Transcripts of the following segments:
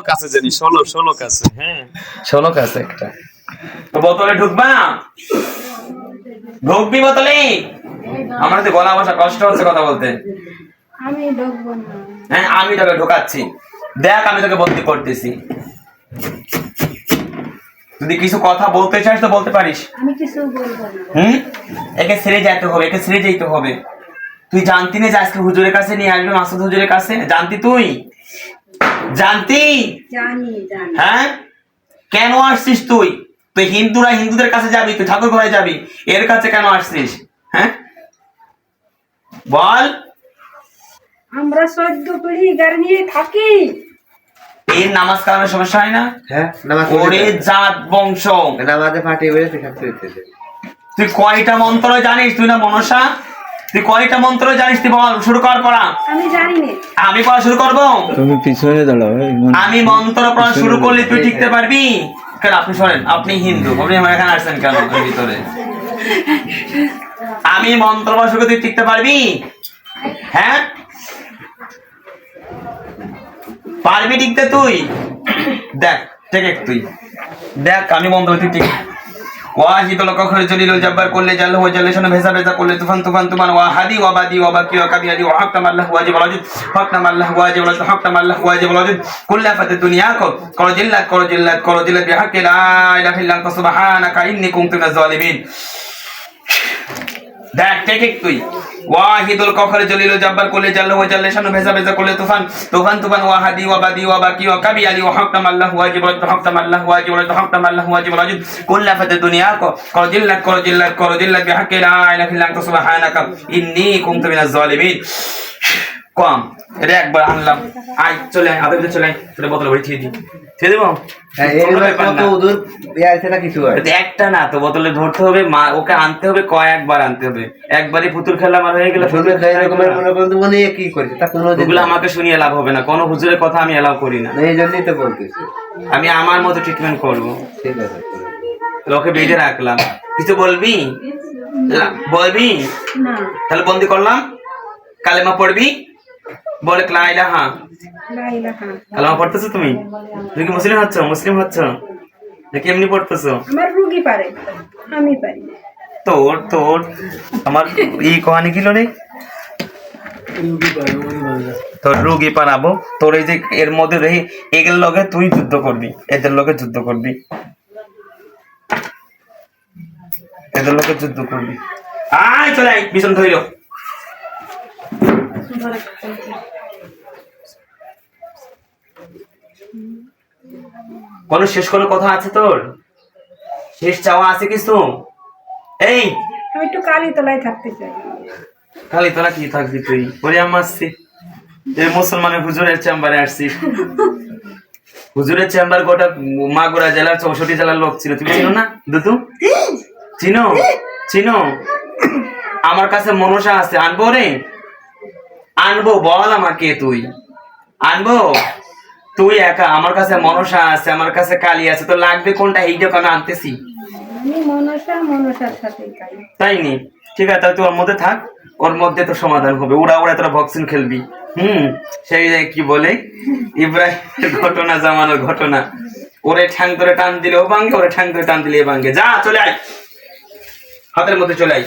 কাছে জানি ষোলো ষোলো কাছে হ্যাঁ। ষোলো কাছে একটা। তো বোতলে ঢুকবা? ঢুকবি বোতলে? আমার তো গলা বসা কষ্ট হচ্ছে কথা বলতে। আমি ঢুকবো না। হ্যাঁ আমি তোকে ঢোকাচ্ছি। দেখ আমি তোকে বন্দি করতেছি। যদি কিছু কথা বলতে চাস তো বলতে পারিস। আমি কিছু বলব না। হুম? একে ছেড়ে যেতে হবে একে ছেড়ে যেতে হবে। তুই জানতি না যে আজকে হুজুরের কাছে নিয়ে আসবে মাসুদ হুজুরের কাছে? জানতি তুই? জানতি? জানি জানি। হ্যাঁ? কেন আসছিস তুই? তুই হিন্দুরা হিন্দুদের কাছে যাবি তুই ঠাকুর ঘরে যাবি। এর কাছে কেন আসছিস? হ্যাঁ? বল। আমরা সদ্য পিড়ি গাড়ি নিয়ে থাকি। এর নামাজ কালামের সমস্যা হয় না? হ্যাঁ নামাজ ওরে জাত বংশ। নামাজে ফাটিয়ে বেড়ে তুই কয়টা মন্ত্র জানিস? তুই না মনসা? তুই কয়টা মন্ত্র জানিস তুই বল শুরু কর পড়া। আমি জানি না আমি পড়া শুরু করব? তুমি পিছনে দাঁড়াও আমি মন্ত্র পড়া শুরু করলে তুই টিকতে পারবি? কেন আপনি শোনেন আপনি হিন্দু আপনি আমার এখানে আসছেন কেন ভিতরে? আমি মন্ত্র পড়া শুরু তুই টিকতে পারবি? হ্যাঁ? পারবি টিকতে তুই? দেখ টেকে তুই। দেখ আমি মন্ত্র তুই টিক ওয়াহিদ লক খরে জলিল জব্বার করলে জাল হো জালে শোনো ভেসা ভেসা করলে তুফান তুফান তুমান ওয়াহাদি ওয়াবাদি ওয়াবাকি ওয়াকাবি আদি ওয়াহাক্তাম আল্লাহ ওয়াজিব ওয়াজিব হাক্তাম আল্লাহ ওয়াজিব ওয়াজিব হাক্তাম আল্লাহ ওয়াজিব ওয়াজিব কুল্লা ফাতে দুনিয়া কো করো জিল্লাত করো জিল্লাত করো জিল্লাত বিহাক্কি, লা ইলাহা ইল্লা সুবহানাকা, ইন্নী কুনতু মিনাজ জালিমিন দেখ টেকে তুই। ওয়াহিদুল কখরে জলিল জব্বার কোলে জাল্লু ওয়া জাল্লে শানু ভেজা ভেজা কোলে তুফান। তুফান তুফান, ওয়াহাদি ওয়া বাদি ওয়া বাকি ওয়া কাবি আলী ওয়া ওয়াহাক্তাম আল্লাহ ওয়াজিব ওয়া হাক্তাম আল্লাহ ওয়াজিব ওয়া হাক্তাম আল্লাহ ওয়াজিব ওয়াজিব। কুল্লা ফাতে দুনিয়া কো করজিল্লা করজিল্লা করজিল্লা বিহাক্কি লা ইলাহা ইল্লা আনতা সুবহানাকা, ইন্নী কুনতু মিনাজ জালিমিন কম। এটা একবার আনলাম। আয় চলে আয় আদর চলে আয়। তোর বোতল ভরে থিয়ে দি থিয়ে দেবো? হ্যাঁ একটা না তো বোতলে ধরতে হবে মা ওকে আনতে হবে কয়েকবার আনতে হবে। একবারই পুতুল খেলা আমার হয়ে গেলে মনে মনে কি করেছে তা কোনো দিন ওগুলো আমাকে শুনিয়ে লাভ হবে না কোনো হুজুরের কথা আমি এলাও করি না। এই জন্যই তো বলতেছি। আমি আমার মতো ট্রিটমেন্ট করব। ঠিক আছে। লোকে বেঁধে রাখলাম। কিছু বলবি? বলবি? তাহলে বন্দি করলাম। কালেমা পড়বি? বলে লা ইলাহা। লাইলা খান কালেমা পড়তেছো তুমি? তুমি কি মুসলিম হচ্ছ? মুসলিম হচ্ছ? নাকি এমনি পড়তেছো? আমার রুগী পারে। আমি পারি। তোর তোর। আমার এই কাহানি কিলো রে তোর রুগী পারাবো। তোর এই যে এর মধ্যে রহি এগুলোর লগে তুই যুদ্ধ করবি। এদের লগে যুদ্ধ করবি। এদের লগে যুদ্ধ করবি। আয় চলে আয় ভীষণ ধৈর্য কোনো শেষ কোনো কথা আছে তোর? শেষ চাওয়া আছে কিছু? এই! আমি একটু কালী তলায় থাকতে চাই। খালি তোরা কি থাকবি তুই? ওরে আমি আসছি এই মুসলমানের হুজুরের চেম্বারে হুজুরের চেম্বার গোটা মাগুরা জেলার চৌষট্টি জেলার লোক ছিল। তুমি চিনো না দুতু? চিনো? চিনো? আমার কাছে মনসা আছে। আনব রে? আনব বল আমাকে তুই। আনব? তুই একা আমার কাছে মনসা আছে আমার কাছে কালি আছে তো লাগবে কোনটা? এইটাকে আমি আনতেছি তাই নি? ঠিক আছে তুই ওর মধ্যে থাক ওর মধ্যে তো সমাধান হবে। উড়া উড়া তোরা বক্সিং খেলবি। হুম সেই যে কি বলে? ইব্রাহিমের ঘটনা জামানোর ঘটনা। ওরে ঠ্যাং ধরে টান দিলে ও ভাঙ্গে ওরে ঠ্যাং ধরে টান দিলে এ ভাঙ্গে। যা চলে আয়। হাতের মধ্যে চলে আয়।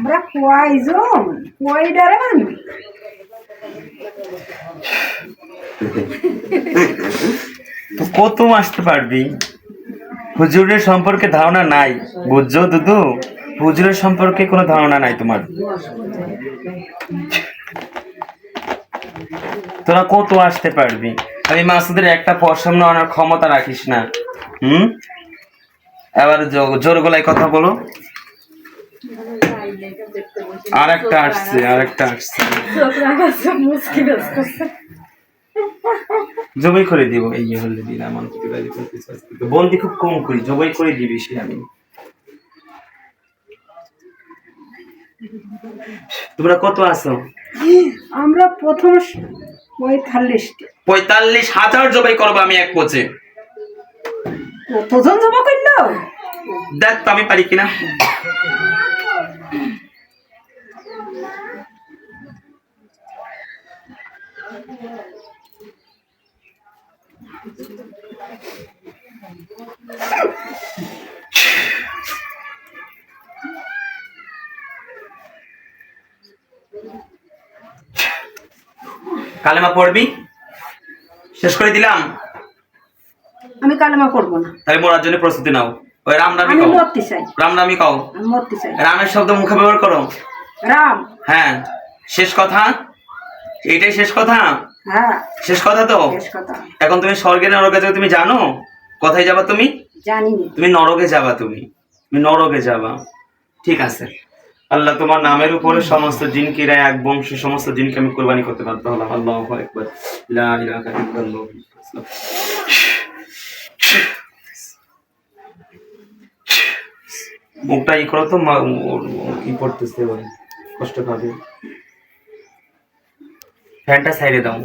আমরা কয়জন কয়ডারান তো কত আসতে পারবি? হুজুরের সম্পর্কে ধারণা নাই, বুঝছ দুদু? হুজুরের সম্পর্কে কোনো ধারণা নাই তোমার। তোরা কত আসতে পারবি? আমি মাসুদের একটা পশম আনার ক্ষমতা রাখিস না। হুম? এবার জো- জোর গলায় কথা বলো। আর একটা আসছে আর একটা আসছে। জবাই করে দিব এই হলে দিন আমার প্রতিবাদী করতে। বন্দি খুব কম করি জবাই করে দিবি সে আমি। তোমরা কত আছো? আমরা প্রথম পঁয়তাল্লিশটি। পঁয়তাল্লিশ হাজার জবাই করব আমি এক পোচে। প্রথম জমা করল? দেখ তো আমি পারি কিনা। কালেমা পড়বি? শেষ করে দিলাম? আমি কালেমা করব না। তাহলে মরার জন্য প্রস্তুতি নাও। ওই রাম নামি আমি কও। মরতে চাই। রাম নামি কও। মরতে চাই। রামের শব্দ মুখে ব্যবহার করো। রাম। হ্যাঁ। শেষ কথা। এইটাই শেষ কথা? হ্যাঁ। শেষ কথা তো? শেষ কথা। এখন তুমি স্বর্গে নরকে যাবে তুমি জানো? কোথায় যাবা তুমি? জানি না তুমি নরকে যাবা তুমি। তুমি নরকে যাবা। ঠিক আছে। আল্লাহ তোমার নামের উপরে সমস্ত জিনকিরা এক বংশ সমস্ত জিনকে আমি কোরবানি করতে বাধ্য হলাম। আল্লাহ একবার লা ইলাহা ইল্লাল্লাহ। মুখটা ই করো তো কি করতেছে কষ্ট পাবে। ফ্যানটা সাইডে দাও।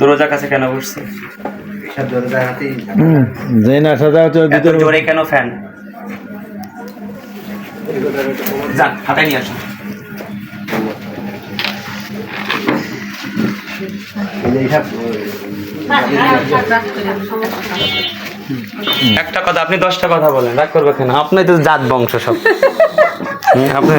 দরজার কাছে কেন বসছে? সব দরজার হাতেই যে না সাজা এত ভিতরে জোরে কেন ফ্যান? যান হাতায় নিয়ে আসো। একটা কথা, আপনি দশটা কথা বলেন, রাগ করবে কেন? আপনি তো জাত বংশ সব। আপনি